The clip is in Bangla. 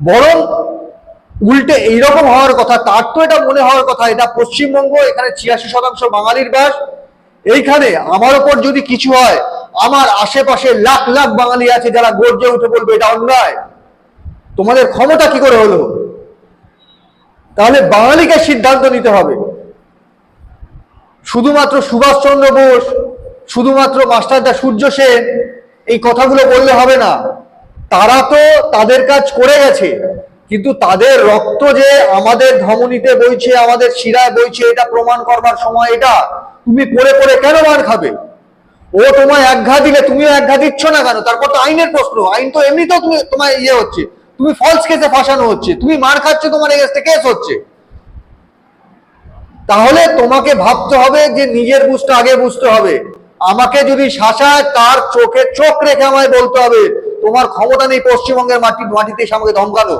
বরং উল্টে এইরকম হওয়ার কথা, তার তো এটা মনে হওয়ার কথা, এটা পশ্চিমবঙ্গ, এখানে ছিয়াশি শতাংশ বাঙালির বাস। এইখানে আমার ওপর যদি কিছু হয়, আমার আশেপাশে লাখ লাখ বাঙালি আছে যারা গর্জে উঠে বলবে, এটা অন্যায়। তোমাদের ক্ষমতা কি করে হলো? তাহলে বাঙালিকে সিদ্ধান্ত নিতে হবে। শুধুমাত্র সুভাষচন্দ্র বোস, শুধুমাত্র মাস্টারদা সূর্য সেন, এই কথাগুলো বললে হবে না। তারা তো তাদের কাজ করে গেছে, কিন্তু তাদের রক্ত যে আমাদের ধমনীতে বইছে, আমাদের শিরায় বইছে, এটা প্রমাণ করবার সময় এটা। তুমি পড়ে পড়ে কেন মার খাবে? ও তোমায় একঘা দিলে, তুমিও একঘা দিচ্ছ না কেন? তারপর তো আইনের প্রশ্ন, আইন তো এমনিতেও তুমি তোমার ইয়ে হচ্ছে। তুমি ফলস কেসে ফাঁসানো হচ্ছে, তুমি মার খাচ্ছ, তোমার এগেস্টে কেস হচ্ছে। তাহলে তোমাকে ভাবতে হবে যে নিজের বুঝতে আগে বুঝতে হবে। আমাকে যদি শাসায় তার চোখে চোখ রেখে আমায় বলতে হবে তোমার ক্ষমতা নেই পশ্চিমবঙ্গের মাটি মাটিতে আমাকে ধমকানো